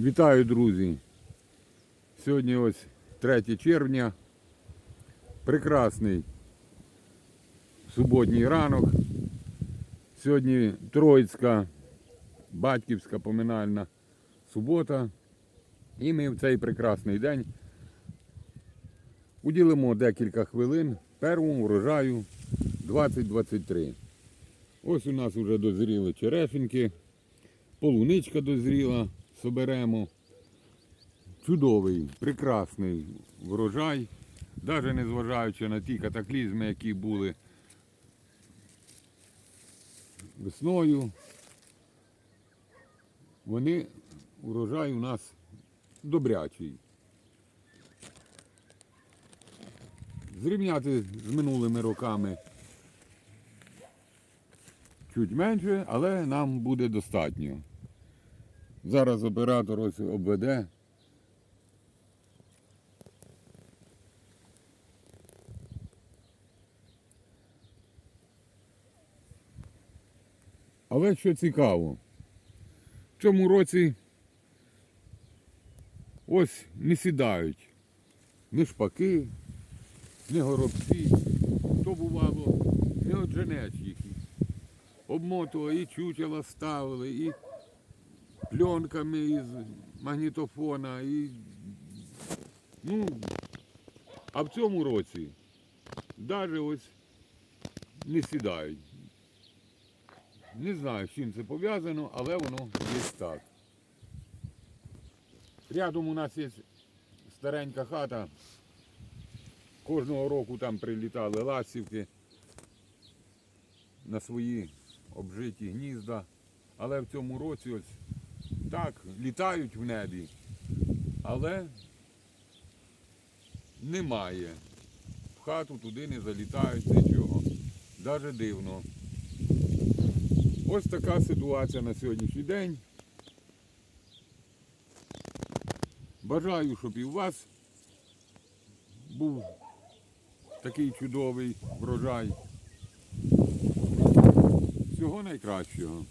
Вітаю, друзі! Сьогодні ось 3 червня. Прекрасний суботній ранок. Сьогодні Троїцька, батьківська поминальна субота. І ми в цей прекрасний день уділимо декілька хвилин первому врожаю 2023. Ось у нас вже дозріли черешеньки, полуничка дозріла, соберемо. Чудовий, прекрасний врожай, навіть незважаючи на ті катаклізми, які були весною. Вони, урожай у нас добрячий. Зрівняти з минулими роками чуть менше, але нам буде достатньо. Зараз оператор ось обведе. Але що цікаво, в цьому році ось не сідають ні шпаки, ні горобці. То бувало, не одженець їх. Обмотували і чучела ставили, і пленками із магнітофона, і. Ну, а в цьому році навіть ось не сідають. Не знаю, з чим це пов'язано, але воно є так. Рядом у нас є старенька хата. Кожного року там прилітали ластівки на свої обжиті гнізда. Але в цьому році ось так, літають в небі, але немає. В хату туди не залітають нічого. Даже дивно. Ось така ситуація на сьогоднішній день. Бажаю, щоб і у вас був такий чудовий врожай. Всього найкращого.